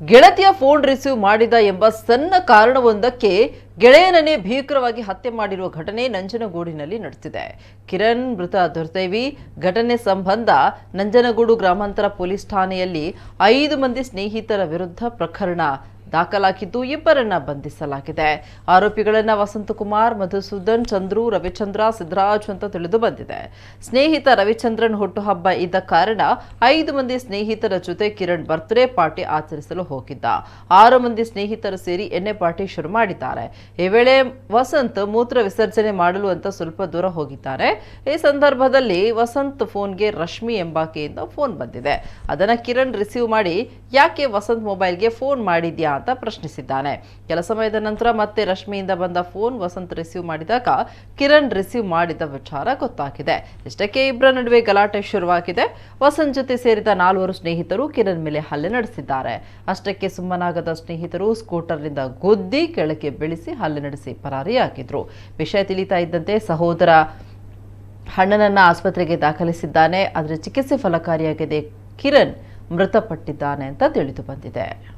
ಗೆಳತಿಯ phone receive ಮಾಡಿದ ಎಂಬ ಸಣ್ಣ ಕಾರಣವೊಂದಕ್ಕೆ ಗೆಳೆಯನನ್ನೇ ಭೀಕರವಾಗಿ ಹತ್ಯೆ ಮಾಡಿರುವ ಘಟನೆ ನಂಜನಗೂಡಿನಲ್ಲಿ ನಡೆಸಿದೆ ಕಿರಣ್ ಮೃತ ದುರ್ದೈವಿ. ಘಟನೆ ಸಂಬಂಧ ನಂಜನಗೂಡು ಗ್ರಾಮಾಂತರ ಪೊಲೀಸ್ ಠಾಣೆಯಲ್ಲಿ ಐದು ಮಂದಿ ಸ್ನೇಹಿತರ ವಿರುದ್ಧ ಪ್ರಕರಣ ದಾಖಲಾಗಿದ್ದು ಇಬ್ಬರನ್ನ ಬಂಧಿಸಲಾಗಿದೆ. ಆರೋಪಿಗಳನ್ನ ವಸಂತಕುಮಾರ್, ಮಧುಸೂದನ್, ಚಂದ್ರು, ರವಿಚಂದ್ರ ಸಿದ್ದರಾಜ್ ಅಂತ ತಿಳಿದು ಬಂದಿದೆ. ಸ್ನೇಹಿತ ರವಿಚಂದ್ರನ್ ಹುಟ್ಟುಹಬ್ಬ ಇದ್ದ ಕಾರಣ ಐದು ಮಂದಿ ಸ್ನೇಹಿತರ ಜೊತೆ ಕಿರಣ್ ಬರ್ತ್ಡೇ ಪಾರ್ಟಿ ಆಚರಿಸಲು ಹೋಗಿದ್ದ. ಆರು ಮಂದಿ ಸ್ನೇಹಿತರು ಸೇರಿ ಎಣ್ಣೆ ಪಾರ್ಟಿ ಶುರು ಮಾಡಿದ್ದಾರೆ. ಈ ವೇಳೆ ವಸಂತ್ ಮೂತ್ರ ವಿಸರ್ಜನೆ ಮಾಡಲು ಅಂತ ಸ್ವಲ್ಪ ದೂರ ಹೋಗಿದ್ದಾರೆ. ಈ ಸಂದರ್ಭದಲ್ಲಿ ವಸಂತ್ ಫೋನ್ಗೆ ರಶ್ಮಿ ಎಂಬಾಕೆಯಿಂದ ಫೋನ್ ಬಂದಿದೆ. ಅದನ್ನ ಕಿರಣ್ ರಿಸೀವ್ ಮಾಡಿ ಯಾಕೆ ವಸಂತ್ ಮೊಬೈಲ್ಗೆ ಫೋನ್ ಮಾಡಿದ್ಯಾ ಅಂತ ಪ್ರಶ್ನಿಸಿದ್ದಾನೆ. ಕೆಲ ಸಮಯದ ನಂತರ ಮತ್ತೆ ರಶ್ಮಿಯಿಂದ ಬಂದ ಫೋನ್ ವಸಂತ್ ರಿಸೀವ್ ಮಾಡಿದಾಗ ಕಿರಣ್ ರಿಸೀವ್ ಮಾಡಿದ ವಿಚಾರ ಗೊತ್ತಾಗಿದೆ. ಇಷ್ಟಕ್ಕೆ ಇಬ್ಬರ ನಡುವೆ ಗಲಾಟೆ ಶುರುವಾಗಿದೆ. ವಸಂತ್ ಜೊತೆ ಸೇರಿದ ನಾಲ್ವರು ಸ್ನೇಹಿತರು ಕಿರಣ್ ಮೇಲೆ ಹಲ್ಲೆ ನಡೆಸಿದ್ದಾರೆ. ಅಷ್ಟಕ್ಕೆ ಸುಮ್ಮನಾಗದ ಸ್ನೇಹಿತರು ಸ್ಕೂಟರ್ನಿಂದ ಗುದ್ದಿ ಕೆಳಕ್ಕೆ ಬೆಳೆಸಿ ಹಲ್ಲೆ ನಡೆಸಿ ಪರಾರಿಯಾಗಿದ್ರು. ವಿಷಯ ತಿಳಿತಾ ಇದ್ದಂತೆ ಸಹೋದರ ಹಣ್ಣನನ್ನ ಆಸ್ಪತ್ರೆಗೆ ದಾಖಲಿಸಿದ್ದಾನೆ. ಆದರೆ ಚಿಕಿತ್ಸೆ ಫಲಕಾರಿಯಾಗಿದೆ ಕಿರಣ್ ಮೃತಪಟ್ಟಿದ್ದಾನೆ ಅಂತ ತಿಳಿದು ಬಂದಿದೆ.